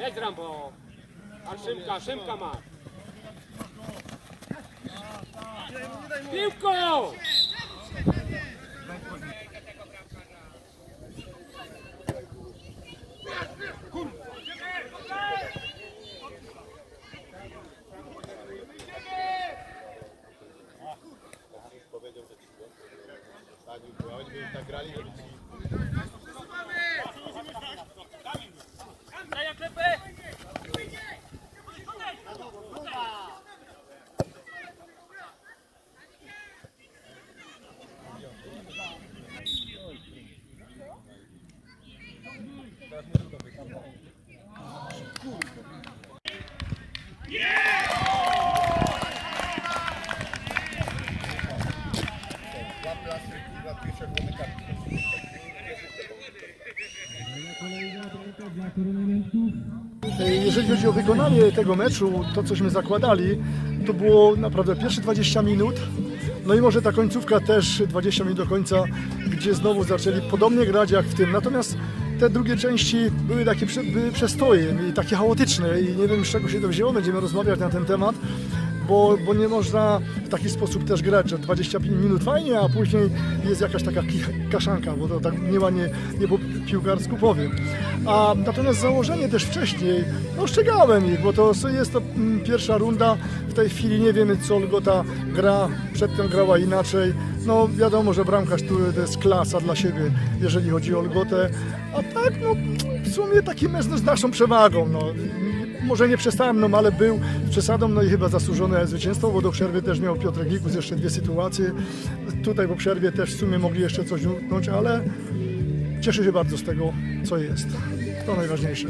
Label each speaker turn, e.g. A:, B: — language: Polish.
A: Jedź Rambo. A Szymka, Szymka ma. Piłką! Teraz nie tylko wyjść.
B: Jeżeli chodzi o wykonanie tego meczu, to cośmy zakładali, to było naprawdę pierwsze 20 minut, no i może ta końcówka też 20 minut do końca, gdzie znowu zaczęli podobnie grać jak w tym. Natomiast te drugie części były takie przestoje i takie chaotyczne i nie wiem z czego się to wzięło, będziemy rozmawiać na ten temat. Bo, bo nie można w taki sposób też grać, że 25 minut fajnie, a później jest jakaś taka kaszanka, bo to tak nieładnie nie po piłkarsku powiem. A natomiast założenie też wcześniej, no ostrzegałem ich, bo to jest to mm, pierwsza runda, w tej chwili nie wiemy co Lgota gra, przedtem grała inaczej. No wiadomo, że bramkarz tu to jest klasa dla siebie, jeżeli chodzi o Lgotę, a tak no w sumie taki mecz no, z naszą przewagą. No. Może nie przestałem, no ale był przesadą, no i chyba zasłużone zwycięstwo, bo do przerwy też miał Piotr Gikus jeszcze dwie sytuacje. Tutaj po przerwie też w sumie mogli jeszcze coś utknąć, ale cieszę się bardzo z tego, co jest. To najważniejsze.